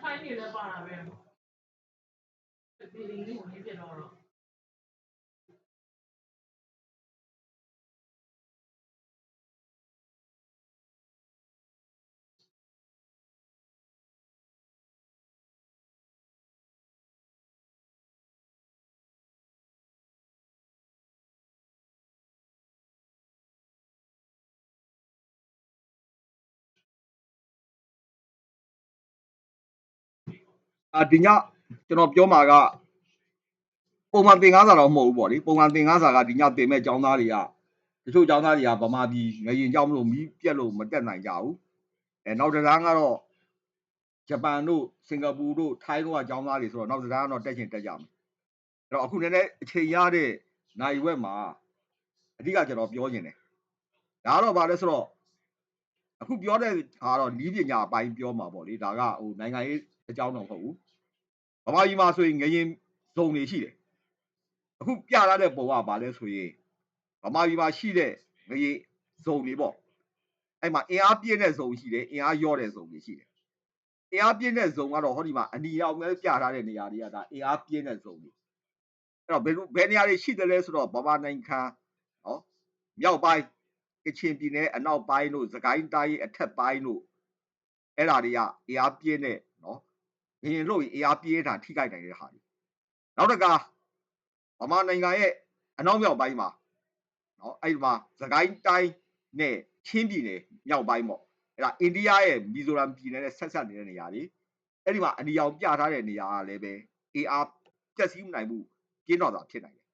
ထိုင်းနေလည်းပါတာပဲဒီလေးလေးကိုနေပြ အာဒီညကျွန်တော်ပြောမှာကပုံမှန်သင်ခန်းစာတော့မဟုတ်ဘူးပေါ့လေပုံမှန်သင်ခန်းစာကဒီညသင်မဲ့ကျောင်းသားတွေကတချို့ကျောင်းသားတွေကဗမာပြည်ငရင်ကြောင်းမလို့မီးပြက်လို့မတက်နိုင်ကြဘူးအဲနောက်တစ်န်းကတော့ဂျပန်တို့စင်ကာပူတို့ထိုင်းတို့ကကျောင်းသားတွေဆိုတော့နောက်တစ်န်းကတော့တက်ချင်တက်ကြမယ်အဲ့တော့အခုနည်းနည်းအချိန်ရတဲ့နိုင်ဝက်မှာအဓိကကျွန်တော်ပြောချင်တယ်ဒါကတော့ဗာလဲဆိုတော့အခုပြောတဲ့ဟာတော့ဤပညာအပိုင်းပြောမှာပေါ့လေဒါကဟိုနိုင်ငံရေး အကြောင်းတော့မဟုတ်ဘူးဗမာပြည်မှာဆိုရင်ငရင်ဇုံတွေရှိတယ်အခုပြလာတဲ့ပုံကဘာလဲဆိုရင်ဗမာပြည်မှာရှိတဲ့ငရင်ဇုံတွေပေါ့အဲ့မှာအင်အားပြည့်တဲ့ဇုံရှိတယ်အင်အားရော့တဲ့ဇုံတွေရှိတယ်အင်အားပြည့်တဲ့ဇုံကတော့ဟောဒီမှာအနီရောင်ပဲပြထားတဲ့နေရာတွေကဒါအင်အားပြည့်တဲ့ဇုံတွေအဲ့တော့ဘယ်လိုဘယ်နေရာတွေရှိတယ်လဲဆိုတော့ဗမာနိုင်ငံနော်မြောက်ပိုင်းကချင်ပြည်နယ်အနောက်ပိုင်းတို့စကိုင်းတိုင်းအထက်ပိုင်းတို့အဲ့ဒါတွေကအင်အားပြည့်တဲ့နော် ငရင်လို့ရင်အားပြေးတာထိခိုက်နိုင်တဲ့ဟာတွေနောက်တစ်ခါဗမာနိုင်ငံရဲ့အနောက်မြောက်ပိုင်းမှာနော်အဲ့ဒီမှာသခိုင်းတိုင်းနဲ့ချင်းပြည်နယ်မြောက်ပိုင်းပေါ့အဲ့ဒါအိန္ဒိယရဲ့မီဇိုရမ်ပြည်နယ်နဲ့ဆက်ဆက်နေတဲ့နေရာတွေအဲ့ဒီမှာအနီရောင်ပြထားတဲ့နေရာကလည်းပဲအေးအားပြည့်စည်နိုင်မှုကျင်းတော့တာဖြစ်နိုင်တယ်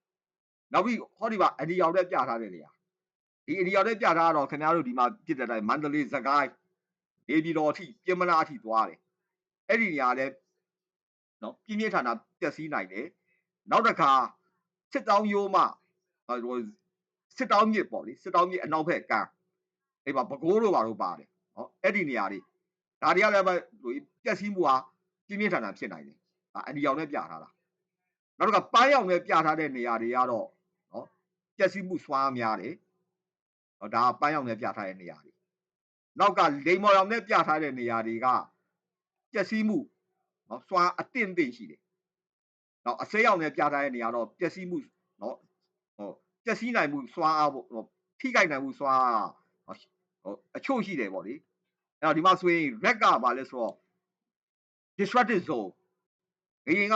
နောက်ပြီးဟောဒီမှာအနီရောင်နဲ့ပြထားတဲ့နေရာဒီအနီရောင်နဲ့ပြထားတော့ခင်ဗျားတို့ဒီမှာပြစ်တဲ့အတိုင်းမန္တလေးစကိုင်းနေပြည်တော်အထိပြင်မနာအထိသွားတယ် အဲ့ဒီနေရာလဲနော်ပြင်းပြင်းထန်ထန်ပျက်စီးနိုင်တယ်နောက်တစ်ခါစစ်တောင်းရိုးမှဟိုစစ်တောင်းမြစ်ပေါ့လေစစ်တောင်းမြစ်အနောက်ဘက်ကမ်းအဲ့ပါပဲခူးတို့ပါတို့ပါတယ်ဟောအဲ့ဒီနေရာတွေဒါတွေကလည်းပဲဟိုပျက်စီးမှုဟာပြင်းပြင်းထန်ထန်ဖြစ်နိုင်တယ်ဒါအဒီရောင်နဲ့ပြထားတာနောက်တစ်ခါပန်းရောင်နဲ့ပြထားတဲ့နေရာတွေကတော့နော်ပျက်စီးမှုစွမ်းများတယ်ဟောဒါကပန်းရောင်နဲ့ပြထားတဲ့နေရာတွေနောက်ကလိမ်မော်ရောင်နဲ့ပြထားတဲ့နေရာတွေက ပျက်စီးမှုနော်စွမ်းအတင့်တင့်ရှိတယ်။နော်အစိမ်းရောင်နဲ့ပြထားတဲ့နေရာတော့ပျက်စီးမှုနော်ဟောပျက်စီးနိုင်မှုစွမ်းအားပေါ့ဟောထိခိုက်နိုင်မှုစွမ်းအားဟောဟောအချို့ရှိတယ်ပေါ့လေ။အဲ့တော့ဒီမှာဆိုရင် red ကဘာလဲဆိုတော့ disruptive zone ငရင်က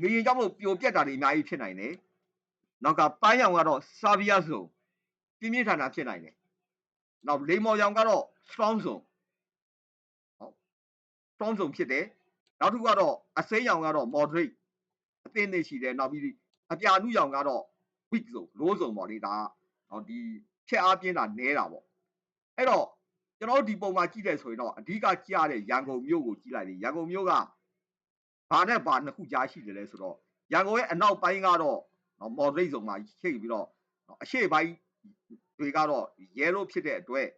ငရင်ကြောင့်လို့ပြိုပြက်တာတွေအများကြီးဖြစ်နိုင်တယ်။နောက်ကပန်းရောင်ကတော့ severe zone ပြင်းပြင်းထန်ထန်ဖြစ်နိုင်တယ်။နောက်လေမော်ရောင်ကတော့ strong zone strong zone ဖြစ်တယ်နောက်တစ်ခုကတော့အစိမ်းရောင်ကတော့ moderate အသင်းနေရှိတယ်နောက်ပြီးအပြာနုရောင်ကတော့ weak zone low zone ပေါ့လေဒါကဟောဒီချက်အားပြင်းတာနဲတာပေါ့အဲ့တော့ကျွန်တော်တို့ဒီပုံမှာကြည့်တယ်ဆိုရင်တော့အဓိကကြားတဲ့ရန်ကုန်မြို့ကိုကြည့်လိုက်လေရန်ကုန်မြို့ကဘာနဲ့ဘာနှစ်ခုကြားရှိတယ်လဲဆိုတော့ရန်ကုန်ရဲ့အနောက်ပိုင်းကတော့ moderate zone မှာရှိပြီးတော့အရှေ့ပိုင်းတွေကတော့ yellow ဖြစ်တဲ့အတွက်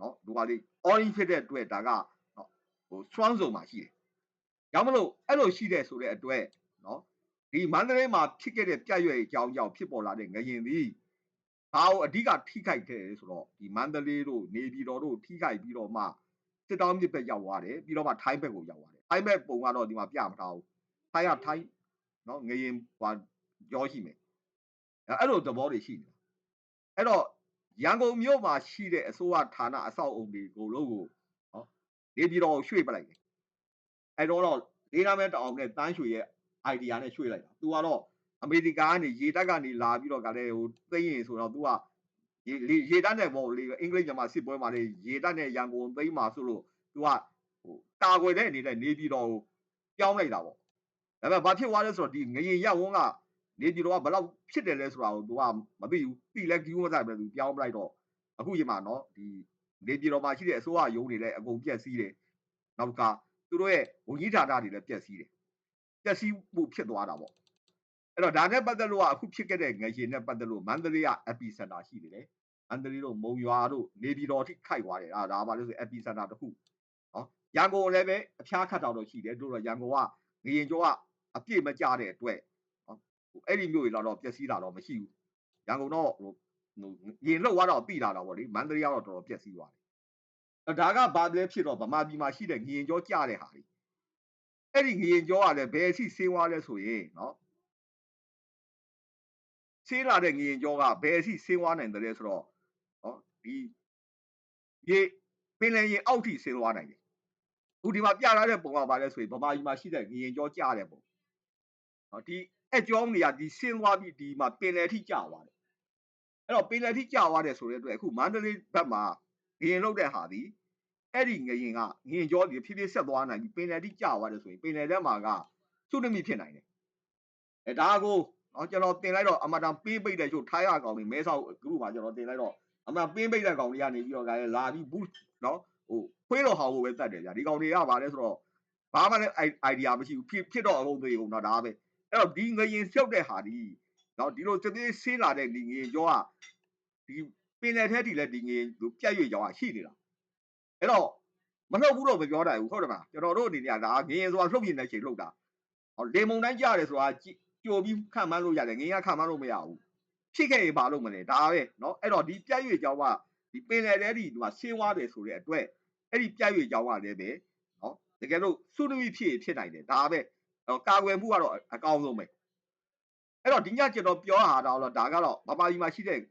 နော်ဒီပါလေး orange ဖြစ်တဲ့အတွက်ဒါက ဟို strong zone မှာရှိတယ်။ကြောင့်မလို့အဲ့လိုရှိတဲ့ဆိုတဲ့အတွက်နော်ဒီမန္တလေးမှာဖြစ်ခဲ့တဲ့ပြည့်ရွယ်ကြောင်းကြောင့်ဖြစ်ပေါ်လာတဲ့ငရင်သည်ဘာကိုအဓိကထိခိုက်ခဲ့လဲဆိုတော့ဒီမန္တလေးတို့နေပြည်တော်တို့ထိခိုက်ပြီးတော့မှစစ်တောင်းမြစ်ဘက်ရောက်သွားတယ်ပြီးတော့မှထိုင်းဘက်ကိုရောက်သွားတယ်ထိုင်းဘက်ပုံကတော့ဒီမှာပြမထားဘူးထိုင်းကထိုင်းနော်ငရင်ဟိုရောရှိမယ်အဲ့လိုသဘောတွေရှိတယ်အဲ့တော့ရန်ကုန်မြို့မှာရှိတဲ့အစိုးရဌာနအဆောက်အုံတွေကိုလို့ကို နေပြည်တော်ကိုရွှေ့ပလိုက်တယ်အဲ့တော့တော့လေးနာမဲတအောင်နဲ့တန်းရွှေရဲ့ idea နဲ့ရွှေ့လိုက်တာသူကတော့အမေရိကန်ကနေရေတပ်ကနေလာပြီးတော့ကလည်းဟိုသိရင်ဆိုတော့သူကရေရေတပ်နဲ့ပေါ့လေအင်္ဂလိပ်မြန်မာစစ်ပွဲမှာလေရေတပ်နဲ့ရန်ကုန်သိမ်းမှာဆိုလို့သူကဟိုတာကွယ်တဲ့အနေနဲ့နေပြည်တော်ကိုပြောင်းလိုက်တာပေါ့ဒါပေမဲ့ဘာဖြစ်သွားလဲဆိုတော့ဒီငရင်ရက်ဝန်းကနေပြည်တော်ကဘယ်တော့ဖြစ်တယ်လဲဆိုတာကိုသူကမသိဘူးသိလဲကြီးမစားပဲသူပြောင်းပလိုက်တော့အခုချိန်မှာနော်ဒီ နေပြည်တော်မှာရှိတဲ့အစိုးရရုံးတွေလည်းအကုန်ပြက်စီးတယ်နောက်ကသူတို့ရဲ့ဝန်ကြီးဌာနတွေလည်းပြက်စီးတယ်ပြက်စီးမှုဖြစ်သွားတာပေါ့အဲ့တော့ဒါနဲ့ပတ်သက်လို့ကအခုဖြစ်ခဲ့တဲ့ငရေနဲ့ပတ်သက်လို့မန္တလေးက epicenter ရှိတယ်လေမန္တလေးတို့မုံရွာတို့နေပြည်တော်ထိခိုက်သွားတယ်အာဒါပါလို့ဆို epicenter တစ်ခုနော်ရန်ကုန်လည်းပဲအဖျားခတ်တော်တော့ရှိတယ်တို့တော့ရန်ကုန်ကငရင်ကျော်ကအပြည့်မကြတဲ့အတွက်နော်အဲ့ဒီမျိုးတွေတော့ပျက်စီးတာတော့မရှိဘူးရန်ကုန်တော့ဟို ရင်လောက်သွားတော့ပြီးလာတော့ဗောလေမန္တလေးကတော့တော်တော်ပျက်စီးသွားတယ်ဒါကဘာလဲဖြစ်တော့ဗမာပြည်မှာရှိတဲ့ငရင်ကြောကြတဲ့ဟာတွေအဲ့ဒီငရင်ကြောကလည်းဘယ်အထိဆင်းသွားလဲဆိုရင်နော်ဆင်းလာတဲ့ငရင်ကြောကဘယ်အထိဆင်းသွားနိုင်တယ်လဲဆိုတော့နော်ဒီရေပင်လယ်ရေအောက်ထိဆင်းသွားနိုင်တယ်အခုဒီမှာပြထားတဲ့ပုံကဘာလဲဆိုရင်ဗမာပြည်မှာရှိတဲ့ငရင်ကြောကြတဲ့ပုံနော်ဒီအကြောင်းတွေကဒီဆင်းသွားပြီးဒီမှာပင်လယ်ထိကျသွားတယ် အဲ့တော့ပင်လယ်ထိကျသွားတယ်ဆိုတဲ့အတွက်အခုမန္တလေးဘက်မှာငရင်လောက်တဲ့ဟာဒီအဲ့ဒီငရင်ကငရင်ကြောဒီဖြည်းဖြည်းဆက်သွားနိုင်ပြီးပင်လယ်ထိကျသွားတယ်ဆိုရင်ပင်လယ်ထဲမှာကသုနမိဖြစ်နိုင်တယ်အဲဒါကိုနော်ကျွန်တော်တင်လိုက်တော့အမတန်ပေးပိတ်တဲ့ချို့ထားရကောင်တွေမဲဆောက်ဂရုမှာကျွန်တော်တင်လိုက်တော့အမှန်ပင်းပိတ်တဲ့ကောင်တွေကနေပြီးတော့ကလည်းလာပြီးဘူးနော်ဟိုခွေးတော်ဟောင်းကိုပဲတတ်တယ်ဗျာဒီကောင်တွေကဘာလဲဆိုတော့ဘာမှလည်း idea မရှိဘူးဖြစ်ဖြစ်တော့အကုန်သေးကုန်တော့ဒါပဲအဲ့တော့ဒီငရင်ရှုပ်တဲ့ဟာဒီ နော်ဒီလိုတသေးဆင်းလာတဲ့ဒီငရင်ကြောကဒီပင်လယ်ထဲထိလည်းဒီငရင်ပြတ်ရွေ့ကြောကရှိနေတာအဲ့တော့မလှုပ်ဘူးတော့မပြောနိုင်ဘူးဟုတ်တယ်မလားကျွန်တော်တို့အနေနဲ့ကဒါငရင်ဆိုတာလှုပ်ပြနေတဲ့ချိန်လှုပ်တာဟောလေမုန်တိုင်းကြရတယ်ဆိုတာကြိုပြီးခံမှန်းလို့ရတယ်ငရင်ကခံမှန်းလို့မရဘူးဖြစ်ခဲ့ရင်ဘာလို့မလဲဒါပဲเนาะအဲ့တော့ဒီပြတ်ရွေ့ကြောကဒီပင်လယ်ထဲဒီမှာဆင်းသွားတယ်ဆိုတဲ့အတွက်အဲ့ဒီပြတ်ရွေ့ကြောကလည်းပဲเนาะတကယ်လို့စုနမိဖြစ်ဖြစ်နိုင်တယ်ဒါပဲတော့ကာကွယ်မှုကတော့အကောင်းဆုံးပဲ အဲ့တော့ဒီညကျွန်တော်ပြောတာတော့ဒါကတော့ဗမာပြည်မှာရှိတဲ့င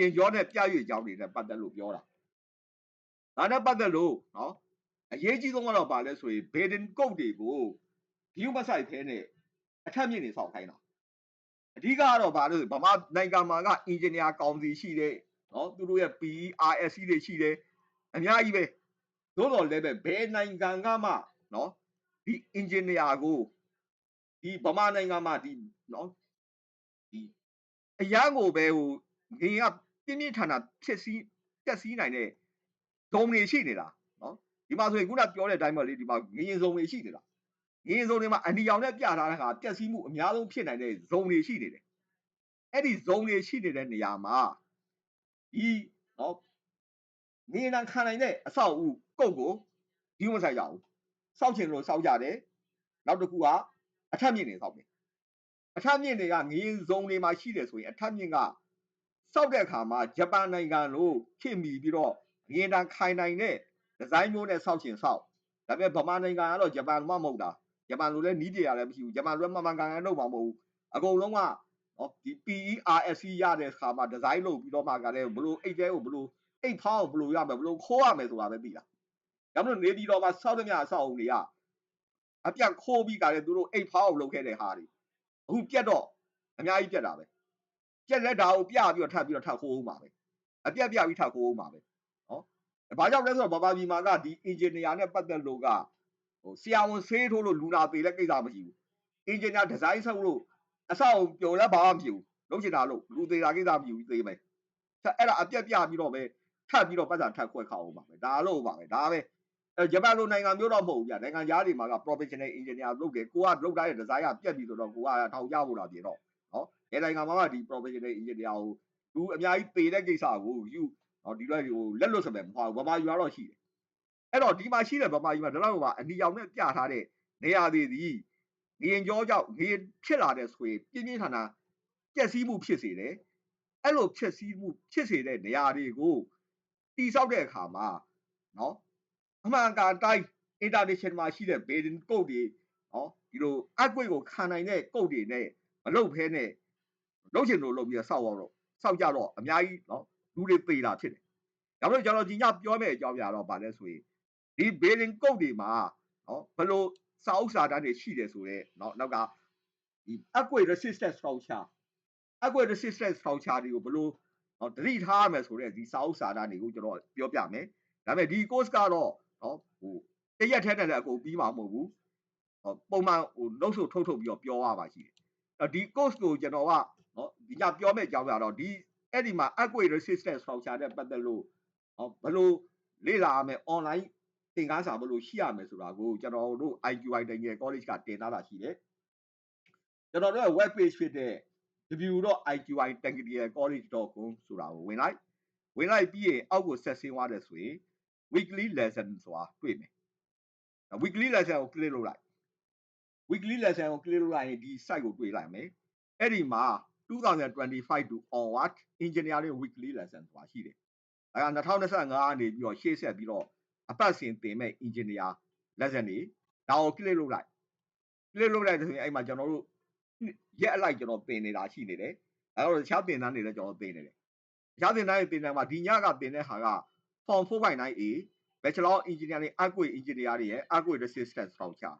ရင်ရောတဲ့ပြရွေကြောင်းတွေနဲ့ပတ်သက်လို့ပြောတာဒါနဲ့ပတ်သက်လို့နော်အရေးကြီးဆုံးကတော့ဗာလဲဆိုရင်ဘေဒင်ကုတ်တွေကိုဒီဥပဆိုင်ဖဲနဲ့အထက်မြင့်နေဆောက်ခိုင်းတာအဓိကကတော့ဗာလို့ဗမာနိုင်ငံမှာကအင်ဂျင်နီယာကောင်စီရှိတယ်နော်သူတို့ရဲ့ PRSC တွေရှိတယ်အများကြီးပဲသို့တော်လည်းပဲဘယ်နိုင်ငံကမှနော်ဒီအင်ဂျင်နီယာကိုဒီဗမာနိုင်ငံမှာဒီနော် ဒီအရန်ကိုပဲဟိုငင်ကပြင်းပြင်းထန်ထန်ဖြစ်စည်းတက်စည်းနိုင်တဲ့ဇုံတွေရှိနေတာနော်ဒီမှာဆိုရင်ခုနပြောတဲ့အတိုင်းပဲလေဒီမှာငရင်ဇုံတွေရှိနေတာငရင်ဇုံတွေမှာအနီရောင်နဲ့ပြထားတဲ့ဟာတက်စည်းမှုအများဆုံးဖြစ်နိုင်တဲ့ဇုံတွေရှိနေတယ်အဲ့ဒီဇုံတွေရှိနေတဲ့နေရာမှာဒီနော်ငင်တန်ခံနိုင်တဲ့အဆောက်အဦကုတ်ကိုဒီမဆိုင်ကြဘူးစောက်ချင်လို့စောက်ကြတယ်နောက်တစ်ခုကအထက်မြင့်နေစောက်တယ် အထက်မြင့်တွေကငရင်ဇုံတွေမှာရှိတယ်ဆိုရင်အထက်မြင့်ကစောက်တဲ့အခါမှာဂျပန်နိုင်ငံလိုခင်မီပြီးတော့ငရင်တန်ခိုင်နိုင်တဲ့ဒီဇိုင်းမျိုးနဲ့စောက်ချင်စောက်ဒါပေမဲ့ဗမာနိုင်ငံကတော့ဂျပန်မှမဟုတ်တာဂျပန်လိုလည်းနီးပြရလည်းမရှိဘူးဂျပန်လိုမှန်မှန်ကန်ကန်လုပ်မှာမဟုတ်ဘူးအကုန်လုံးကနော်ဒီ PERSC ရတဲ့ခါမှာဒီဇိုင်းလုပ်ပြီးတော့မှကလည်းဘလို့အိတ်တဲကိုဘလို့အိတ်ဖောင်းကိုဘလို့ရမယ်ဘလို့ခိုးရမယ်ဆိုတာပဲသိတာဒါမှမဟုတ်နေပြီးတော့မှစောက်သမျှအဆောက်အုံတွေကအပြတ်ခိုးပြီးကြတယ်သူတို့အိတ်ဖောင်းအောင်လုပ်ခဲ့တဲ့ဟာတွေ အခုပြတ်တော့အများကြီးပြတ်တာပဲပြတ်လက်တာကိုပြပြီးတော့ထပ်ပြီးတော့ထပ်ခိုးအောင်ပါပဲအပြတ်ပြပြီးထပ်ခိုးအောင်ပါပဲနော်ဘာကြောင့်လဲဆိုတော့ဘာဘာပြည်မှာကဒီ engineer နဲ့ပတ်သက်လို့ကဟိုဆရာဝန်ဆေးထိုးလို့လူနာပေလက်ကိစ္စမရှိဘူး engineer design ဆောက်လို့အဆောက်ပျော်လဲဘာမှမဖြစ်ဘူးလုံးချင်တာလို့လူသေးတာကိစ္စမရှိဘူးသေးမယ်အဲ့ဒါအပြတ်ပြပြီးတော့ပဲထပ်ပြီးတော့ပတ်စံထပ်ခွဲခေါအောင်ပါပဲဒါလို့ပါပဲဒါပဲအဲ ဂျပန်လိုနိုင်ငံမျိုးတော့မဟုတ်ဘူးဗျနိုင်ငံသားတွေမှာက professional engineer လုပ်တယ်ကိုကလုပ်ထားတဲ့ design ကပြက်ပြီဆိုတော့ကိုကထောင်ကြဖို့လာပြေတော့နော်ဒီနိုင်ငံမှာကဒီ professional engineer ကိုသူအများကြီးပေတဲ့ကိစ္စကိုယူနော်ဒီလိုဟိုလက်လွတ်စပယ်မဟုတ်ဘူးဗမာယူတော့ရှိတယ်အဲ့တော့ဒီမှာရှိတဲ့ဗမာယူမှာဒါတော့ကအနီရောင်နဲ့ပြထားတဲ့နေရာတွေဒီငရင်ကြောကြောင့်ငရင်ဖြစ်လာတဲ့ဆိုရင်ပြင်းပြင်းထန်ထန်ပြက်စီးမှုဖြစ်စေတယ်အဲ့လိုဖြစ်စီးမှုဖြစ်စေတဲ့နေရာတွေကိုတိဆောက်တဲ့အခါမှာနော် အမှန်ကန်တိုင်း international မှာရှိတဲ့ building code တွေနော်ဒီလိုအကွေ့ကိုခံနိုင်တဲ့ code တွေနဲ့မလုပ်ဖဲနဲ့လုပ်ချင်လို့လုပ်ပြီးတော့စောက်အောင်တော့စောက်ကြတော့အများကြီးနော်လူတွေပေတာဖြစ်တယ်။ဒါပေမဲ့ကျွန်တော်ဒီညပြောမယ့်အကြောင်းအရာတော့ဗာလဲဆိုရင်ဒီ building code တွေမှာနော်ဘယ်လိုစာအုပ်စာတမ်းတွေရှိတယ်ဆိုတော့နော်နောက်ကဒီ earthquake resistant structure earthquake resistant structure တွေကိုဘယ်လိုနော်တတိထားရမယ်ဆိုတဲ့ဒီစာအုပ်စာတမ်းတွေကိုကျွန်တော်ပြောပြမယ်။ဒါပေမဲ့ဒီ course ကတော့ နော်ဟိုတရက်ထဲနဲ့လည်းအကုန်ပြီးမှာမဟုတ်ဘူးဟောပုံမှန်ဟိုနှုတ်ဆိုထုတ်ထုတ်ပြီးတော့ပြောရပါရှိတယ်အဲ့ဒီ course ကိုကျွန်တော်ကနော်ဒီညပြောမယ့်အကြောင်းကတော့ဒီအဲ့ဒီမှာ earthquake resistant structure နဲ့ပတ်သက်လို့ဟောဘယ်လိုလေ့လာရမယ် online သင်ခန်းစာဘယ်လိုရှိရမယ်ဆိုတာကိုကျွန်တော်တို့ IQI တငယ် college ကတင်ထားတာရှိတယ်ကျွန်တော်တို့ရဲ့ web page ဖြစ်တဲ့ w.iqitechnicalcollege.com ဆိုတာကိုဝင်လိုက်ဝင်လိုက်ပြီးရင်အောက်ကိုဆက်ဆင်းသွားတယ်ဆိုရင် weekly lesson ဆိုတာတွေ့မယ် weekly lesson ကို click လုပ်လိုက် weekly lesson ကို click လုပ်လိုက်ရင်ဒီ site ကိုတွေ့လိုက်မယ်အဲ့ဒီမှာ2025 to onward engineering weekly lesson ဆိုတာရှိတယ်အဲဒါ2025ကနေပြီးတော့ရှေ့ဆက်ပြီးတော့အပတ်စဉ်တင်မဲ့ engineer lesson တွေဒါကို click လုပ်လိုက် click လုပ်လိုက်ဆိုရင်အဲ့မှာကျွန်တော်တို့ရက်အလိုက်ကျွန်တော်တင်နေတာရှိနေတယ်အဲ့တော့တခြားတင်တန်းတွေလည်းကျွန်တော်တင်နေတယ်တခြားတင်တန်းတွေတင်တန်းမှာဒီညကတင်တဲ့ဟာက Form 4.9A Bachelor of Engineering အကွေ Engineer တွေရဲ့အကွေ Resistance Structure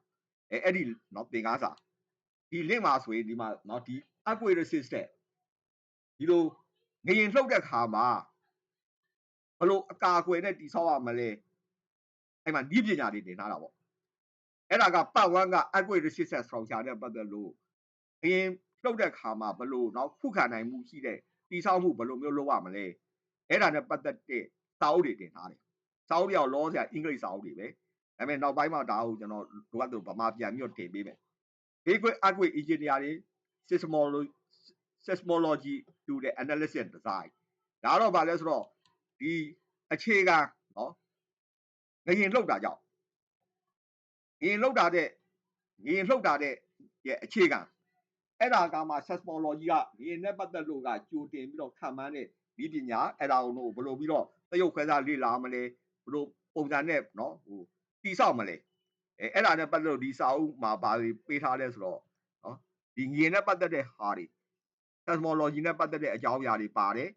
အဲအဲ့ဒီနော်သင်ကားစာဒီ link မှာဆိုရင်ဒီမှာနော်ဒီအကွေ Resistance ဒီလိုငရင်လှုပ်တဲ့ခါမှာဘလို့အကာအကွယ်နဲ့တိဆောက်ရမလဲအဲ့မှာဒီပညာတွေတင်ထားတာပေါ့အဲ့ဒါကပတ်ဝန်းကအကွေ Resistance Structure နဲ့ပတ်သက်လို့ငရင်လှုပ်တဲ့ခါမှာဘလို့နော်ခုခံနိုင်မှုရှိတဲ့တိဆောက်မှုဘလို့မျိုးလုပ်ရမလဲအဲ့ဒါနဲ့ပတ်သက်တဲ့ စာအုပ်တွေတင်ထားတယ်စာအုပ်တွေအောင်လောဆရာအင်္ဂလိပ်စာအုပ်တွေပဲဒါပေမဲ့နောက်ပိုင်းမှာဒါကိုကျွန်တော်လိုအပ်သလိုဗမာပြန်ပြီးတော့တင်ပေးမယ် earthquake earthquake engineer တွေ seismology seismology to the analysis and design ဒါတော့ဗာလဲဆိုတော့ဒီအခြေခံနော်ငရင်လှုပ်တာကြောင့်ငရင်လှုပ်တာတဲ့ငရင်လှုပ်တာတဲ့ရဲ့အခြေခံအဲ့ဒါကမှ seismology ကငရင်နဲ့ပတ်သက်လို့ကကြိုတင်ပြီးတော့ခံမှန်းတဲ့ဒီပညာအဲ့ဒါကိုဘယ်လိုပြီးတော့ သရုပ်ခွဲစားလေ့လာမလဲဘလို့ပုံစံနဲ့နော်ဟိုတိဆောက်မလဲအဲအဲ့ဒါနဲ့ပတ်သက်လို့ဒီစာအုပ်မှာဘာတွေပေးထားလဲဆိုတော့နော်ဒီငြင်းနဲ့ပတ်သက်တဲ့ဟာတွေ cosmology နဲ့ပတ်သက်တဲ့အကြောင်းအရာတွေပါတယ်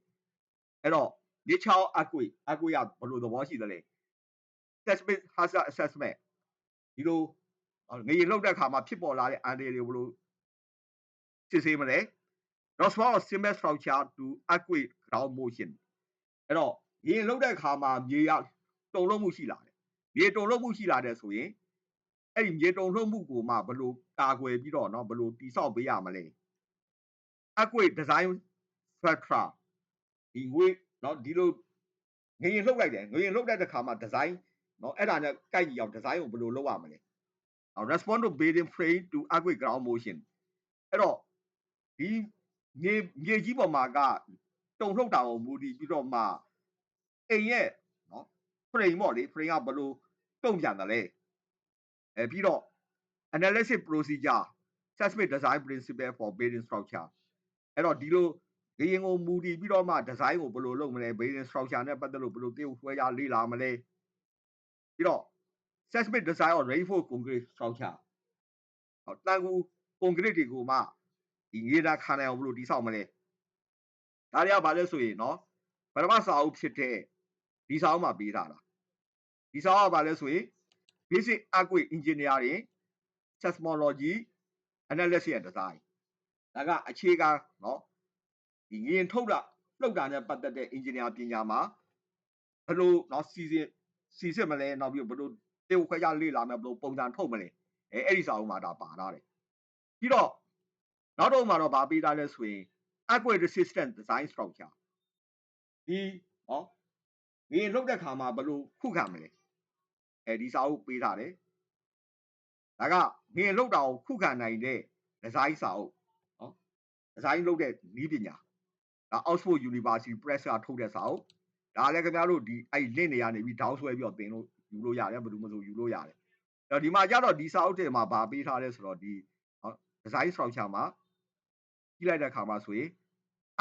အဲ့တော့ nature aqua aqua ဘလို့သဘောရှိသလဲ seismic hazard assessment ဒီလိုငရေလောက်တဲ့ခါမှာဖြစ်ပေါ်လာတဲ့အန္တရာယ်တွေဘလို့စစ်ဆေးမလဲ response of similar structure to earthquake ground motion အဲ့တော့ ငရေလောက်တဲ့ခါမှာမြေရတုံလုံးမှုရှိလာတယ်မြေတုံလုံးမှုရှိလာတယ်ဆိုရင်အဲ့ဒီမြေတုံလုံးမှုကိုမှဘယ်လိုကာကွယ်ပြီးတော့เนาะဘယ်လိုတိဆောက်ပေးရမလဲ earthquake design structure ဒီငွေเนาะဒီလိုငရင်လှုပ်လိုက်တယ်ငရင်လှုပ်တဲ့အခါမှာ design เนาะအဲ့ဒါနဲ့ကိုက်ညီအောင် design ကိုဘယ်လိုလုပ်ရမလဲ respond to bearing frame to earthquake ground motion အဲ့တော့ဒီမြေမြေကြီးပေါ်မှာကတုံလှုပ်တာကိုမူတည်ပြီးတော့မှ အိမ်ရဲ့เนาะ frame ပေါ့လေ frame ကဘယ်လိုတုံ့ပြန်တယ်လဲအဲပြီးတော့ analysis procedure seismic design principle for building structure အဲ့တော့ဒီလိုငရင်ကိုမူတည်ပြီးတော့မှဒီဇိုင်းကိုဘယ်လိုလုပ်မလဲ building structure နဲ့ပတ်သက်လို့ဘယ်လိုတည်ဆွဲကြလေ့လာမလဲပြီးတော့ seismic design of reinforced concrete structure ဟောတန်ကူ concrete တွေကိုမှဒီငရေတာခံနိုင်အောင်ဘယ်လိုတည်ဆောက်မလဲဒါတွေကဘာလဲဆိုရင်เนาะပထမစာအုပ်ဖြစ်တဲ့ ဒီစာအုပ်မှာပေးထားတာဒီစာအုပ်ကဘာလဲဆိုရင် basic earthquake engineering seismology analysis and design ဒါကအခြေခံเนาะဒီငရင်ထုတ်တာလှုပ်တာနဲ့ပတ်သက်တဲ့ engineer ပညာမှာဘယ်လိုเนาะစီစဉ်စီစစ်မလဲနောက်ပြီးဘယ်လိုတေခွဲကြလေ့လာမယ်ဘယ်လိုပုံစံထုတ်မလဲအဲအဲ့ဒီစာအုပ်မှာဒါပါထားတယ်ပြီးတော့နောက်တော့မှာတော့ဗာပေးထားလဲဆိုရင် earthquake resistant design structure ဒီဟောငရ င်လှုပ်တဲ့ခါမှာဘယ်လိုခုခံမလဲအဲဒီစာအုပ်ပေးထားတယ်ဒါကငရင်လှုပ်တာကိုခုခံနိုင်တဲ့ design စာအုပ်နော် design လုပ်တဲ့နည်းပညာဒါ Oxford University Press ကထုတ်တဲ့စာအုပ်ဒါလည်းခင်ဗျားတို့ဒီအဲ့ link တွေကနေပြီး down ဆွဲပြီးတော့သင်လို့ယူလို့ရတယ်ဘယ်သူမှမဆိုယူလို့ရတယ်အဲ့တော့ဒီမှာကျတော့ဒီစာအုပ်တွေမှာဗာပေးထားလဲဆိုတော့ဒီ design structure မှာကြည့်လိုက်တဲ့အခါမှာဆိုရင်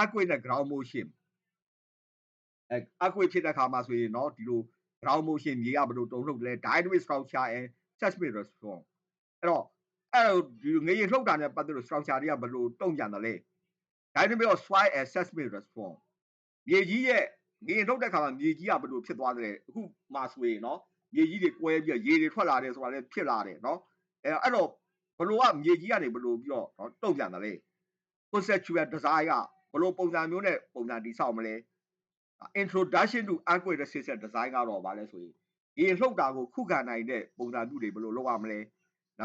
earthquake နဲ့ ground motion အဲ earthquake ဖြစ်တဲ့အခါမှာဆိုရင်เนาะဒီလို ground motion မြေကဘယ်လိုတုံ့ထုတ်လဲ dynamic structure and seismic response အဲ့တော့အဲ့ဒီငရေလှုပ်တာနဲ့ပတ်သက်လို့ structure တွေကဘယ်လိုတုံ့ပြန်တယ်လဲ dynamic of soil and seismic response မြေကြီးရဲ့ငရေလှုပ်တဲ့ခါမှာမြေကြီးကဘယ်လိုဖြစ်သွားတယ်လဲအခုမှဆိုရင်เนาะမြေကြီးတွေကွဲပြီးရေတွေထွက်လာတယ်ဆိုတာလည်းဖြစ်လာတယ်เนาะအဲအဲ့တော့ဘလို့ကမြေကြီးကနေဘလို့ပြီးတော့တုံ့ပြန်တယ်လဲ conceptual design ကဘလို့ပုံစံမျိုးနဲ့ပုံစံတည်ဆောက်မလဲ introduction to earthquake resistant design ကတော့ဗာလဲဆိုရင်ရေလှုပ်တာကိုခုခံနိုင်တဲ့ပုံစံမျိုးတွေဘလို့လုပ်ရမလဲ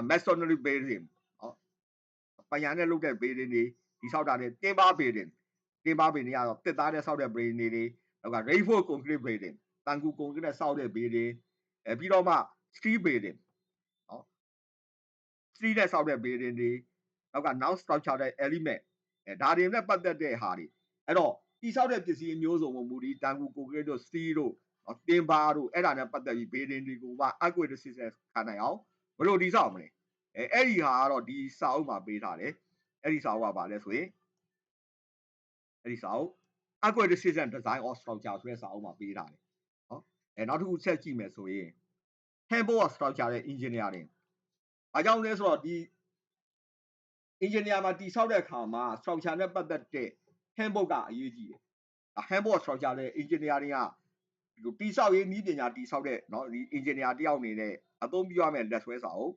masonry building နော်ပညာနဲ့လုပ်တဲ့ building တွေဒီဆောက်တာနဲ့ timber building timber building တွေကတော့တစ်သားနဲ့ဆောက်တဲ့ building တွေနောက်က reinforced concrete building တန်ကူ concrete နဲ့ဆောက်တဲ့ building အဲပြီးတော့မှ steel building နော် steel နဲ့ဆောက်တဲ့ building တွေနောက်က non structural element အဲဒါတွေနဲ့ပတ်သက်တဲ့ဟာတွေအဲ့တော့ တိဆောက်တဲ့ပစ္စည်းမျိုးစုံကိုမူတည်တန်ကူ concrete တို့ steel တို့နော် timber တို့အဲ့ဒါနဲ့ပတ်သက်ပြီး building တွေကိုမှ earthquake resistance ခံနိုင်အောင်ဘယ်လိုတိဆောက်မလဲအဲအဲ့ဒီဟာကတော့ဒီစာအုပ်မှာပေးထားတယ်အဲ့ဒီစာအုပ်ကပါလဲဆိုရင်အဲ့ဒီစာအုပ် earthquake resistant design of structure ဆိုတဲ့စာအုပ်မှာပေးထားတယ်နော်အဲနောက်တစ်ခုဆက်ကြည့်မယ်ဆိုရင် handbook of structure တဲ့ engineering ဘာကြောင့်လဲဆိုတော့ဒီ engineer မှာတိဆောက်တဲ့အခါမှာ structure နဲ့ပတ်သက်တဲ့ handbook ကအရေးကြီးတယ်။ အ handbook of structure တဲ့ engineering ကဒီတိဆောက်ရေးနည်းပညာတိဆောက်တဲ့เนาะဒီ engineer တယောက်အနေနဲ့အသုံးပြုရမယ့်လက်ဆွဲစာအုပ်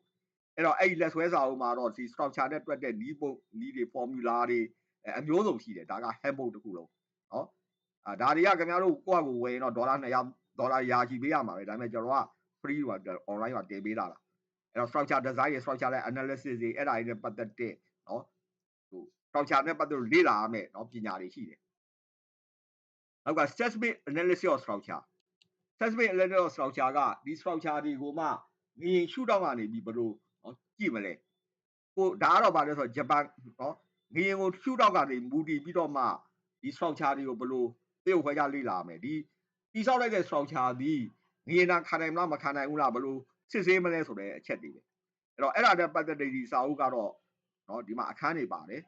အဲ့တော့အဲ့ဒီလက်ဆွဲစာအုပ်မှာတော့ဒီ structure နဲ့တွက်တဲ့နည်းပုံနည်းတွေ formula တွေအဲအမျိုးစုံရှိတယ်ဒါက handbook တစ်ခုလုံးเนาะအာဒါတွေကခင်ဗျားတို့ကိုယ့်အကူဝယ်ရင်တော့ဒေါ်လာ200ဒေါ်လာရာချီပေးရမှာပဲဒါပေမဲ့ကျွန်တော်က free ဟို online မှာတင်ပေးတာလားအဲ့တော့ structure design တွေ structure နဲ့ analysis တွေအဲ့ဒါတွေနဲ့ပတ်သက်တဲ့เนาะဟို structure နဲ့ပတ်သက်လို့လေ့လာရမယ်เนาะပညာတွေရှိတယ်နောက်က seismic analysis of structure seismic analysis of structure ကဒီ structure တွေကိုမှငရင်ရှုထောင့်ကနေပြီးဘယ်လိုเนาะကြည့်မလဲကိုဒါကတော့ဗာလဲဆိုတော့ဂျပန်เนาะငရင်ကိုရှုထောင့်ကနေမူတည်ပြီးတော့မှဒီ structure တွေကိုဘယ်လိုတရုပ်ခွဲခြားလေ့လာမယ်ဒီတိဆောက်လိုက်တဲ့ structure ဒီငရင်နာခံနိုင်မလားမခံနိုင်ဘူးလားဘယ်လိုစစ်ဆေးမလဲဆိုတဲ့အချက်တွေပဲအဲ့တော့အဲ့ဒါနဲ့ပတ်သက်တဲ့ဒီစာအုပ်ကတော့เนาะဒီမှာအခန်းတွေပါတယ်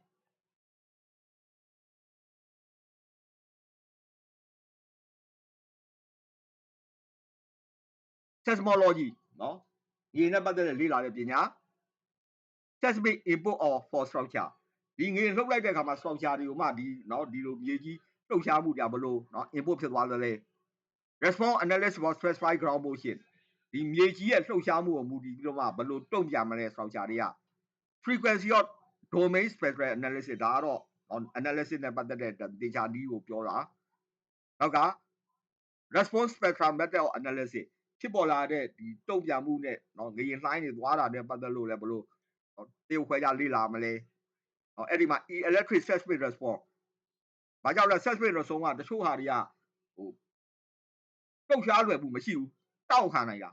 seismology နော်ငွေနဲ့ပတ်သက်တဲ့လေ့လာတဲ့ပညာ seismic input or for structure ဒီငွေလှုပ်လိုက်တဲ့အခါမှာ structure တွေကိုမှဒီနော်ဒီလိုမြေကြီးလှုပ်ရှားမှုကြဘလို့နော် input ဖြစ်သွားသလဲ response analysis for stratified ground motion ဒီမြေကြီးရဲ့လှုပ်ရှားမှုကိုမူတည်ပြီးတော့မှဘလို့တုံ့ပြန်မလဲ structure တွေက frequency of domain spectral analysis ဒါကတော့ analysis နဲ့ပတ်သက်တဲ့ data ဒီကိုပြောတာနောက်က response spectrum method of analysis ဖြစ်ပေါ်လာတဲ့ဒီတုံ့ပြန်မှုနဲ့နော်ငရင်လှိုင်းတွေသွားတာနဲ့ပတ်သက်လို့လည်းဘလို့တေယုခွဲကြလေ့လာမလဲဟောအဲ့ဒီမှာ e electric seismic response ဘာကြောင့်လဲ seismic response ကတချို့ဟာတွေကဟိုတုတ်ရှားလွယ်မှုမရှိဘူးတောက်ခံနိုင်တာ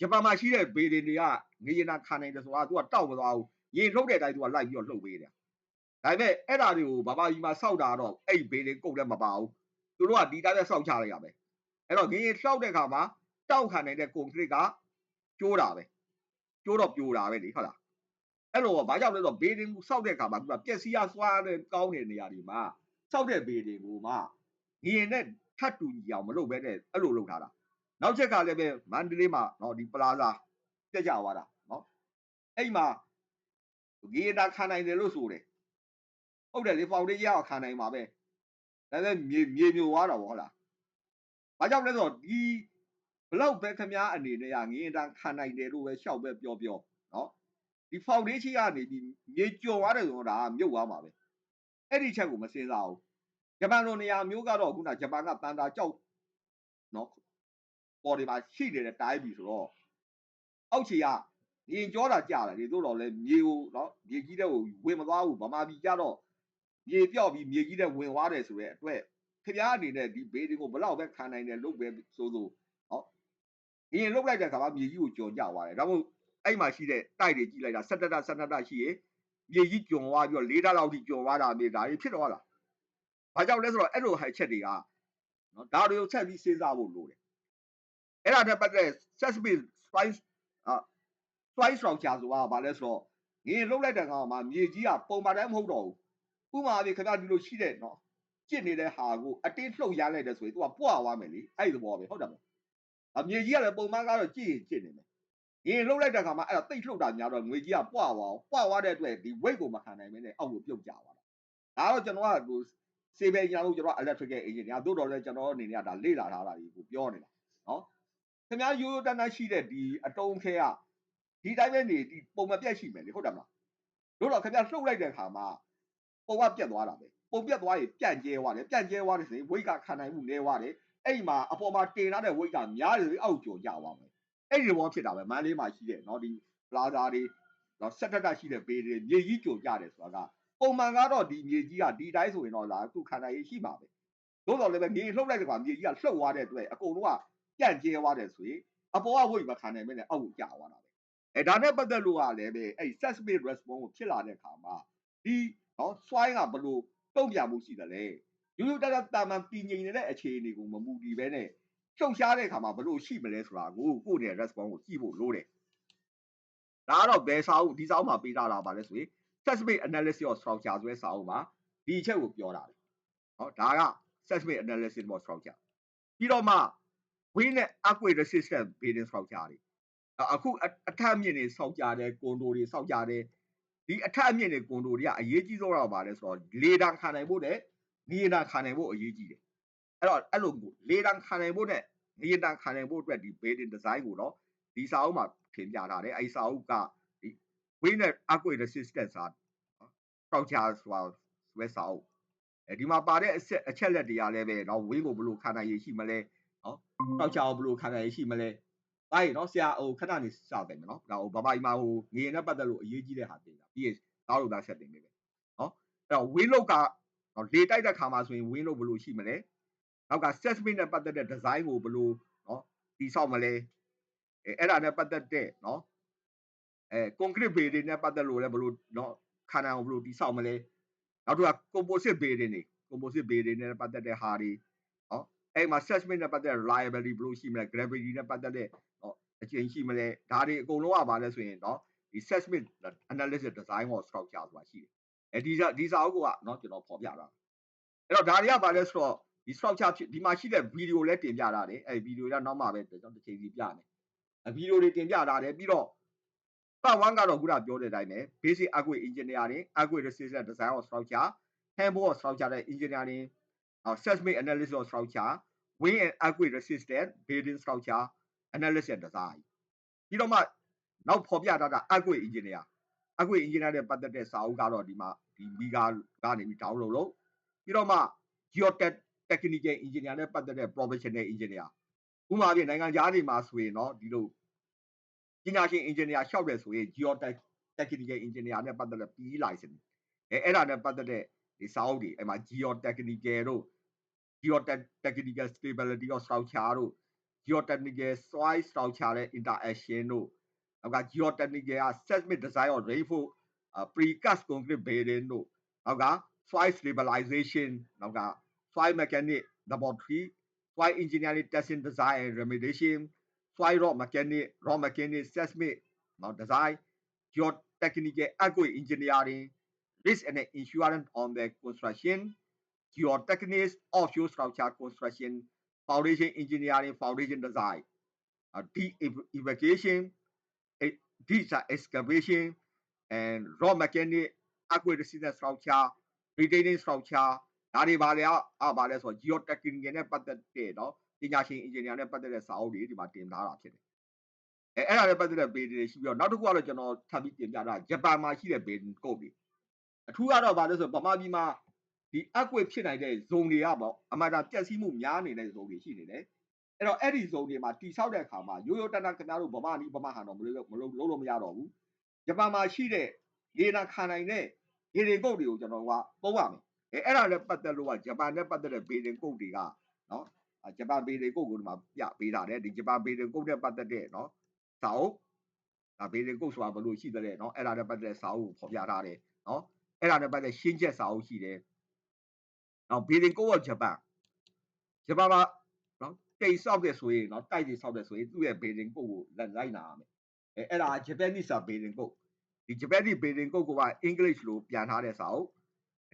ဂျပန်မှာရှိတဲ့ဘေးတွေတွေကငရင်နာခံနိုင်တယ်ဆိုတာ तू ကတောက်မသွားဘူးရေလှုပ်တဲ့အတိုင်း तू ကလိုက်ပြီးတော့လှုပ်ပေးတယ်ဒါပေမဲ့အဲ့ဒါတွေကိုဘာဘာကြီးမှာစောက်တာတော့အဲ့ဘေးတွေကုတ်လည်းမပါဘူးသူတို့ကဒီတိုင်းပဲစောက်ချလိုက်ရပဲအဲ့တော့ငရင်လှောက်တဲ့ခါမှာ တောင့်ခံနိုင်တဲ့ concrete ကကျိုးတာပဲကျိုးတော့ပြိုတာပဲလေဟုတ်လားအဲ့တော့ဘာကြောင့်လဲဆိုတော့ building ဆောက်တဲ့အခါမှာသူကပျက်စီးရစွာတဲ့ကောင်းတဲ့နေရာတွေမှာဆောက်တဲ့ building ကိုမှငရင်နဲ့ထပ်တူညီအောင်မလုပ်ဘဲနဲ့အဲ့လိုလုပ်ထားတာနောက်ချက်ကလည်းပဲမန္တလေးမှာတော့ဒီ plaza ပြက်ကြသွားတာနော်အဲ့မှာဂေတာခံနိုင်တယ်လို့ဆိုတယ်ဟုတ်တယ်လေ foundation ရအောင်ခံနိုင်ပါပဲဒါပေမဲ့မြေမြေမျိုးသွားတာပေါ့ဟုတ်လားဘာကြောင့်လဲဆိုတော့ဒီ 不老白看伢你那样，伢人看那一路位小白彪彪，哦，你跑来去伢，你你教娃的懂啥？没有文化呗，哎，你才古么些老？一般弄伢没有个老古那，一般个单单教，喏，跑他妈系列的呆逼是不？而且呀，伢教他教了，伢多少嘞？牛，喏，伢几多文化多？白妈逼教咯，伢教比伢几多文化嘞？是不？对不对？他伢你呢？你背的我不老白看那一路位叔叔。 ဟောငရင်လုတ်လိုက်တဲ့ခါမှာမြေကြီးကိုကြော်ကြသွားတယ်ဒါမို့အဲ့မှာရှိတဲ့တိုက်တွေကြည့်လိုက်တာ17တ17တရှိရင်မြေကြီးကျွံသွားပြီးတော့၄ဓာတ်လောက်ထိကျွံသွားတာမြေဒါတွေဖြစ်တော့လားဘာကြောင့်လဲဆိုတော့အဲ့လိုဟိုက်ချက်တွေကနော်ဒါတွေကိုချက်ပြီးစဉ်းစားဖို့လိုတယ်အဲ့ဒါနဲ့ပတ်သက် seismic spice အာ spice structure ဆိုတာဘာလဲဆိုတော့ငရင်လုတ်လိုက်တဲ့ကောင်မှာမြေကြီးကပုံမှန်တိုင်းမဟုတ်တော့ဘူးဥပမာပြခင်ဗျားဒီလိုရှိတဲ့နော်ကျစ်နေတဲ့ဟာကိုအတင်းလှုပ်ရလိုက်တဲ့ဆိုရင် तू ကပွားသွားမယ်လေအဲ့ဒီသဘောပဲဟုတ်တယ်မလား အမြေကြီးကလည်းပုံမှန်ကတော့ကြည့်ရင်ကြည့်နေမယ်ရင်လှုပ်လိုက်တဲ့ခါမှာအဲ့ဒါတိတ်လှုပ်တာများတော့ငွေကြီးကပွားသွားအောင်ပွားသွားတဲ့အတွက်ဒီ weight ကိုမခံနိုင်မင်းနဲ့အောက်ကိုပြုတ်ကျသွားတာဒါတော့ကျွန်တော်ကဟိုစေဘယ်ညာလို့ကျွန်တော် electrical engineer တို့တော့လည်းကျွန်တော်အနေနဲ့ကဒါလေ့လာထားတာဒီကိုပြောနေတာနော်ခင်ဗျားရိုးရိုးတန်းတန်းရှိတဲ့ဒီအတုံးခဲကဒီတိုင်းပဲနေဒီပုံမပြတ်ရှိမယ်လေဟုတ်တယ်မလားတို့တော့ခင်ဗျားလှုပ်လိုက်တဲ့ခါမှာပုံကပြတ်သွားတာပဲပုံပြတ်သွားရင်ပြန့်ကျဲသွားတယ်ပြန့်ကျဲသွားတယ်ဆိုရင် weight ကခံနိုင်မှုနည်းသွားတယ် အဲ့ဒီမှာအပေါ်မှာတင်ထားတဲ့ weight ကများတယ်ဆိုအောက်ကျော်ကျသွားမယ်အဲ့ဒီဘောဖြစ်တာပဲမန္တလေးမှာရှိတဲ့เนาะဒီ plaza တွေเนาะဆက်တက်တက်ရှိတဲ့ဘေးတွေမြေကြီးကျော်ကျတယ်ဆိုတာကပုံမှန်ကတော့ဒီမြေကြီးကဒီတိုင်းဆိုရင်တော့လာသူခံနိုင်ရရှိမှာပဲသို့တော်လည်းပဲမြေလှုပ်လိုက်တဲ့ကွာမြေကြီးကလှုပ်သွားတဲ့အတွက်အကုန်လုံးကပြန့်ကျဲသွားတယ်ဆိုရင်အပေါ်က weight မခံနိုင်မနဲ့အောက်ကိုကျသွားတာပဲအဲဒါနဲ့ပတ်သက်လို့ကလည်းပဲအဲ့ seismic response ကိုဖြစ်လာတဲ့အခါမှာဒီเนาะ soil ကဘလို့တုံ့ပြန်မှုရှိတယ်လေ ရိုးရိုးတတတာမန်တည်ငြိမ်နေတဲ့အခြေအနေကိုမမူတည်ပဲနဲ့လှုပ်ရှားတဲ့အခါမှာဘလို့ရှိမလဲဆိုတာကိုကိုယ့်ရဲ့ response ကိုကြည့်ဖို့လိုတယ်ဒါကတော့ဘယ်စာအုပ်ဒီစာအုပ်မှာပေးထားတာပါလဲဆိုရင် seismic analysis of structure ဆိုတဲ့စာအုပ်မှာဒီအချက်ကိုပြောတာလေဟောဒါက seismic analysis of structure ပြီးတော့မှ wind နဲ့ earthquake resistant building structure တွေအအခုအအထက်အမြင့်တွေစောက်ကြတယ်ကွန်ဒိုတွေစောက်ကြတယ်ဒီအထက်အမြင့်တွေကွန်ဒိုတွေကအရေးကြီးဆုံးတော့ပါလဲဆိုတော့လေတံခံနိုင်ဖို့ ငရေတံခံနိုင်ဖို့အရေးကြီးတယ်အဲ့တော့အဲ့လိုလေတံခံနိုင်ဖို့နဲ့ငရေတံခံနိုင်ဖို့အတွက်ဒီ building design ကိုတော့ဒီစာအုပ်မှာထင်ပြထားတယ်အဲ့စာအုပ်ကဒီ winner earthquake resistance ဟာ structure ဆိုတာဆွဲစာအုပ်အဲဒီမှာပါတဲ့အချက်အချက်လက်တွေကလည်းပဲနော်ဝေးကိုဘလို့ခံနိုင်ရရှိမလဲနော် structure ကိုဘလို့ခံနိုင်ရရှိမလဲအဲ့နော်ဆရာဟိုခဏနေစတယ်မယ်နော်ဒါဟိုဘာဘာမှာဟိုငရေနဲ့ပတ်သက်လို့အရေးကြီးတဲ့ဟာတင်တာပြီးရင်သားတို့သားဆက်တင်ပေးမယ်နော်အဲ့တော့ဝေးလောက်က နော်လေတိုက်တဲ့ခါမှာဆိုရင် win လို့ဘယ်လိုရှိမလဲနောက်က set speed နဲ့ပတ်သက်တဲ့ design ကိုဘယ်လိုနော်တည်ဆောက်မလဲအဲအဲ့ဒါနဲ့ပတ်သက်တဲ့နော်အဲ concrete bay တွေနဲ့ပတ်သက်လို့လည်းဘယ်လိုနော်ခန္ဓာကိုဘယ်လိုတည်ဆောက်မလဲနောက်တစ်ခါ composite bay တွေနေ composite bay တွေနဲ့ပတ်သက်တဲ့ဟာတွေနော်အဲ့မှာ set speed နဲ့ပတ်သက် reliability ဘယ်လိုရှိမလဲ gravity နဲ့ပတ်သက်တဲ့နော်အကျဉ်းရှိမလဲဒါတွေအကုန်လုံးကပါလဲဆိုရင်နော်ဒီ set speed analysis design or structure ဆိုတာရှိတယ် အဲဒီစာဒီစာအုပ်ကเนาะကျွန်တော်ဖော်ပြတာအဲ့တော့ဒါတွေကပါလဲဆိုတော့ဒီ structure ဖြစ်ဒီမှာရှိတဲ့ video လည်းတင်ပြထားတယ်အဲ့ video ကနောက်မှပဲကျွန်တော်တစ်ချိန်စီပြမယ်အ video တွေတင်ပြထားတယ်ပြီးတော့ part 1ကတော့ခုနပြောတဲ့အတိုင်းပဲ basic earthquake engineering earthquake resistant design of structure handbook of structure တဲ့ engineering uh, seismic analysis of structure wind and earthquake resistant building structure analysis and design ပြီးတော့မှနောက်ဖော်ပြထားတာ earthquake engineer earthquake engineer နဲ့ပတ်သက်တဲ့စာအုပ်ကတော့ဒီမှာဒီမီဂါကနေပြီး download လုပ်ပြီးတော့မှ geotech technical engineer နဲ့ပတ်သက်တဲ့ professional engineer ဥပမာပြင်နိုင်ငံခြားတွေမှာဆိုရင်တော့ဒီလိုပညာရှင် engineer လျှောက်တယ်ဆိုရင် geotech technical engineer နဲ့ပတ်သက်တဲ့ PE license အဲအဲ့ဒါနဲ့ပတ်သက်တဲ့ဒီစာအုပ်တွေအဲ့မှာ geotechnical တို့ geotechnical stability of structure တို့ geotechnical soil structure နဲ့ interaction တို့ နောက်က geotechnical seismic design of rainfall uh, precast concrete building တို့နောက်က soil stabilization နောက်က soil mechanic laboratory soil engineering testing design and remediation soil rock mechanic rock mechanic seismic နောက် design geotechnical earthquake engineering risk and insurance on the construction geotechnics offshore structure construction foundation engineering foundation design uh, deep ev- evacuation eh, deep excavation and rock mechanic earthquake resistant structure retaining structure ဒါတွေပါလေအပါလဲဆိုတော့ geotechnical နဲ့ပတ်သက်တဲ့เนาะပညာရှင် engineer နဲ့ပတ်သက်တဲ့စာအုပ်တွေဒီမှာတင်ထားတာဖြစ်တယ်အဲအဲ့ဒါနဲ့ပတ်သက်တဲ့ page တွေရှိပြီးတော့နောက်တစ်ခုကတော့ကျွန်တော်ထပ်ပြီးတင်ပြတာဂျပန်မှာရှိတဲ့ page code တွေအထူးကတော့ဗာလဲဆိုတော့ဗမာပြည်မှာဒီ earthquake ဖြစ်နိုင်တဲ့ zone တွေကပေါ့အမှန်တန်ပျက်စီးမှုများနေတဲ့ zone တွေရှိနေတယ် အဲ့တော့အဲ့ဒီ zone တွေမှာတိဆောက်တဲ့အခါမှာရိုးရိုးတန်းတန်းခင်ဗျားတို့ဗမာနီးဗမာဟန်တော့မလို့မလို့လုံးလို့မရတော့ဘူးဂျပန်မှာရှိတဲ့ရေနာခံနိုင်တဲ့ရေတွေကုတ်တွေကိုကျွန်တော်ကပုံးရမယ်အဲအဲ့ဒါလည်းပတ်သက်လို့ကဂျပန်နဲ့ပတ်သက်တဲ့ဘေဒင်ကုတ်တွေကနော်အာဂျပန်ဘေဒင်ကုတ်ကိုဒီမှာပြပေးထားတယ်ဒီဂျပန်ဘေဒင်ကုတ်နဲ့ပတ်သက်တဲ့နော်စာအုပ်ဒါဘေဒင်ကုတ်ဆိုတာဘယ်လိုရှိသလဲနော်အဲ့ဒါနဲ့ပတ်သက်တဲ့စာအုပ်ကိုဖော်ပြထားတယ်နော်အဲ့ဒါနဲ့ပတ်သက်ရှင်းချက်စာအုပ်ရှိတယ်နော်ဘေဒင်ကုတ်ကဂျပန်ဂျပန်မှာနော် တိတ်ဆောက်တဲ့ဆိုရင်နော်တိုက်တွေဆောက်တဲ့ဆိုရင်သူ့ရဲ့ဘေဒင်ကုတ်ကိုလက်လိုက်နာရမယ်အဲအဲ့ဒါဂျပန်နိစာဘေဒင်ကုတ်ဒီဂျပန်နိဘေဒင်ကုတ်ကအင်္ဂလိပ်လိုပြန်ထားတဲ့စာအုပ်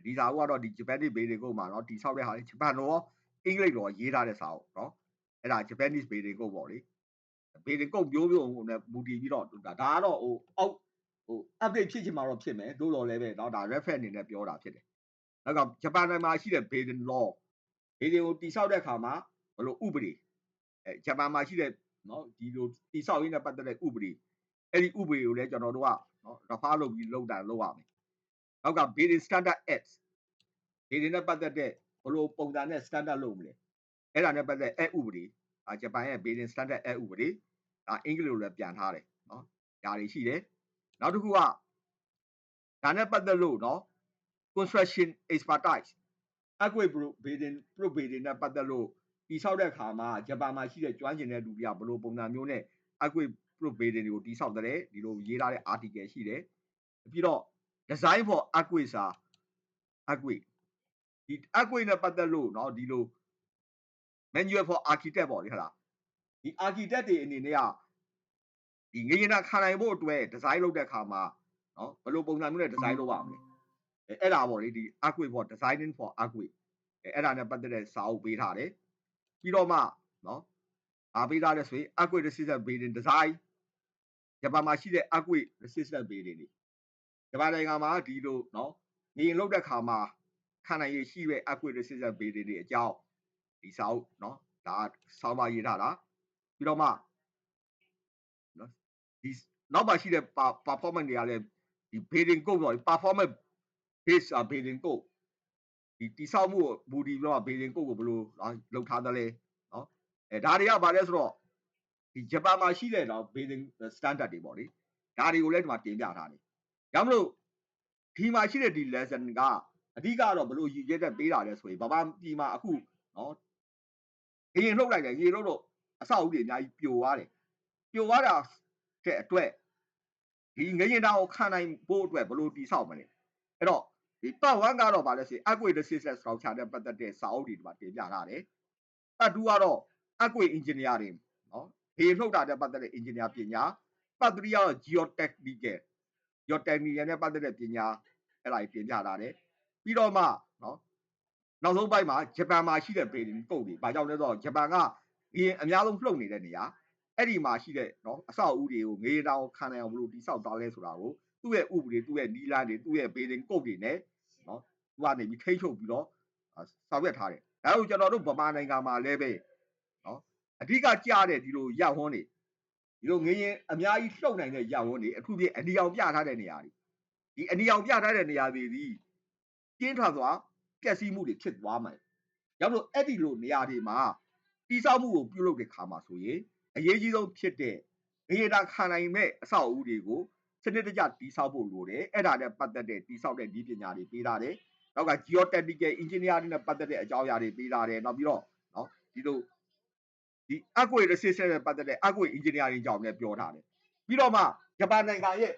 ဒီစာအုပ်ကတော့ဒီဂျပန်နိဘေဒင်ကုတ်မှာနော်တိဆောက်တဲ့ဟာလေဂျပန်လိုရောအင်္ဂလိပ်လိုရေးထားတဲ့စာအုပ်နော်အဲ့ဒါဂျပန်နိဘေဒင်ကုတ်ပေါ့လေဘေဒင်ကုတ်မျိုးမျိုးနဲ့မူတည်ပြီးတော့ဒါဒါကတော့ဟိုအောက်ဟို update ဖြစ်ချင်မှာတော့ဖြစ်မယ်တို့တော့လည်းပဲเนาะဒါ reference အနေနဲ့ပြောတာဖြစ်တယ်နောက်ကဂျပန်နိုင်ငံမှာရှိတဲ့ Baden law ဘေဒင်ကိုတိဆောက်တဲ့အခါမှာ ဘလို့ဥပဒေအဲဂျပန်မှာရှိတဲ့နော်ဒီလိုတိဆောက်ရေးနဲ့ပတ်သက်တဲ့ဥပဒေအဲ့ဒီဥပဒေကိုလည်းကျွန်တော်တို့ကနော် refer လုပ်ပြီးလောက်တာလောက်ရမယ်နောက်က building standard acts ဒီတွေနဲ့ပတ်သက်တဲ့ဘလို့ပုံစံနဲ့ standard လုပ်မလဲအဲ့ဒါနဲ့ပတ်သက်အဲ့ဥပဒေအာဂျပန်ရဲ့ building standard act ဥပဒေဒါအင်္ဂလိပ်လိုလည်းပြန်ထားတယ်နော်ဒါတွေရှိတယ်နောက်တစ်ခုကဒါနဲ့ပတ်သက်လို့နော် construction expertise equity building pro building နဲ့ပတ်သက်လို့ တိဆောက်တဲ့အခါမှာဂျပန်မှာရှိတဲ့ကျွမ်းကျင်တဲ့လူတွေကဘယ်လိုပုံစံမျိုးနဲ့ earthquake proof building တွေကိုတိဆောက်တယ်ဒီလိုရေးထားတဲ့ article ရှိတယ်ပြီးတော့ design for earthquake စာ earthquake ဒီ earthquake နဲ့ပတ်သက်လို့เนาะဒီလို manual for architect ပေါ့လေဟုတ်လားဒီ architect တွေအနေနဲ့ကဒီငရင်နာခံနိုင်ဖို့အတွက် design လုပ်တဲ့အခါမှာเนาะဘယ်လိုပုံစံမျိုးနဲ့ design လုပ်ရမလဲအဲအဲ့ဒါပေါ့လေဒီ earthquake for designing for earthquake အဲအဲ့ဒါနဲ့ပတ်သက်တဲ့စာအုပ်ပေးထားတယ် ပြီးတော့မှနော်ဘာပေးထားလဲဆိုရင် aqua resistant building design ဂျပန်မှာရှိတဲ့ aqua resistant building တွေဂျပန်နိုင်ငံမှာဒီလိုနော်နေရင်လောက်တဲ့ခါမှာခံနိုင်ရရှိပဲ aqua resistant building တွေအကြောင်းဒီစာအုပ်နော်ဒါဆောင်းပါရေးထားတာပြီးတော့မှနော်ဒီနောက်ပါရှိတဲ့ performance တွေကလည်းဒီ building code တော့ performance based building code ဒီတိဆောက်မှုကိုမူတည်ပြီးတော့ building code ကိုဘယ်လိုနော်လုပ်ထားသလဲနော်အဲဒါတွေကဘာလဲဆိုတော့ဒီဂျပန်မှာရှိတဲ့တော့ building standard တွေပေါ့လေဒါတွေကိုလည်းဒီမှာတင်ပြထားတယ်။ဒါမလို့ဒီမှာရှိတဲ့ဒီ lesson ကအဓိကတော့ဘယ်လိုရည်ရွယ်ချက်ပေးတာလဲဆိုရင်ဗမာပြည်မှာအခုနော်ငရင်လှုပ်လိုက်တယ်ငရင်လှုပ်တော့အဆောက်အဦတွေအများကြီးပြိုသွားတယ်။ပြိုသွားတာတဲ့အတွက်ဒီငရင်တောင်ကိုခံနိုင်ဖို့အတွက်ဘယ်လိုတိဆောက်မလဲ။အဲ့တော့ ဒီပတ်1ကတော့ဗာလဲဆိုရင် earthquake resistance structure နဲ့ပတ်သက်တဲ့စာအုပ်တွေဒီမှာတင်ပြထားတယ်။ပတ်2ကတော့ earthquake engineering နော်ဘေးလှုပ်တာနဲ့ပတ်သက်တဲ့ engineer ပညာပတ်3ကတော့ geotechnical geotechnical နဲ့ပတ်သက်တဲ့ပညာအဲ့ဒါကြီးတင်ပြထားတယ်။ပြီးတော့မှနော်နောက်ဆုံးပိုင်းမှာဂျပန်မှာရှိတဲ့ building code တွေဘာကြောင့်လဲဆိုတော့ဂျပန်ကငရင်အများဆုံးလှုပ်နေတဲ့နေရာအဲ့ဒီမှာရှိတဲ့နော်အဆောက်အဦတွေကိုငရေတောင်ခံနိုင်အောင်ဘယ်လိုတိဆောက်သွားလဲဆိုတာကိုသူ့ရဲ့ဥပဒေသူ့ရဲ့နီလန်းတွေသူ့ရဲ့ building code တွေနဲ့နော် သူကနေပြီးထိန်းချုပ်ပြီးတော့အာဆောင်ရွက်ထားတယ်။ဒါကိုကျွန်တော်တို့ဗမာနိုင်ငံမှာလည်းပဲနော်အဓိကကြားတဲ့ဒီလိုရပ်ဝန်းတွေဒီလိုငရင်အများကြီးလှုပ်နိုင်တဲ့ရပ်ဝန်းတွေအခုပြည့်အနီအောင်ပြထားတဲ့နေရာတွေဒီအနီအောင်ပြထားတဲ့နေရာတွေဒီကျင်းထွက်သွားပျက်စီးမှုတွေဖြစ်သွားမှာ။ရောက်လို့အဲ့ဒီလိုနေရာတွေမှာတိဆောက်မှုကိုပြုလုပ်တဲ့ခါမှာဆိုရင်အရေးကြီးဆုံးဖြစ်တဲ့ငရေတာခံနိုင်မဲ့အဆောက်အဦတွေကိုစနစ်တကျတိဆောက်ဖို့လိုတယ်။အဲ့ဒါနဲ့ပတ်သက်တဲ့တိဆောက်တဲ့ဒီပညာတွေပေးထားတယ်။ နောက်က geotechnical engineer နဲ့ပတ်သက်တဲ့အကြောင်းအရာတွေပေးထားတယ်။နောက်ပြီးတော့နော်ဒီလိုဒီ earthquake resistance နဲ့ပတ်သက်တဲ့ earthquake engineering ကြောင့်လည်းပြောထားတယ်။ပြီးတော့မှဂျပန်နိုင်ငံရဲ့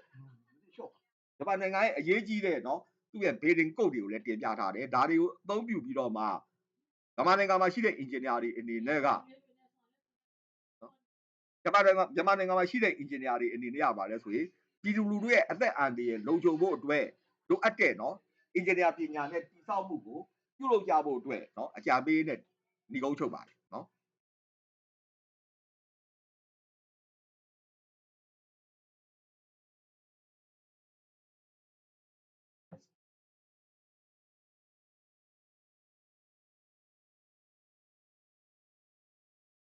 ဂျပန်နိုင်ငံရဲ့အရေးကြီးတဲ့နော်သူ့ရဲ့ building code တွေကိုလည်းတင်ပြထားတယ်။ဒါတွေကိုအသုံးပြုပြီးတော့မှဗမာနိုင်ငံမှာရှိတဲ့ engineer တွေအနေနဲ့ကဂျပန်နိုင်ငံဂျပန်နိုင်ငံမှာရှိတဲ့ engineer တွေအနေနဲ့ကပါလဲဆိုရင်ပြည်သူလူထုရဲ့အသက်အန္တရာယ်လုံခြုံဖို့အတွက်လိုအပ်တဲ့နော် engineer ပညာနဲ့တည်ဆောက်မှုကိုပြုလုပ်ကြဖို့အတွက်နော်အကြံပေးနဲ့ညီကုန်းချုပ်ပါတယ်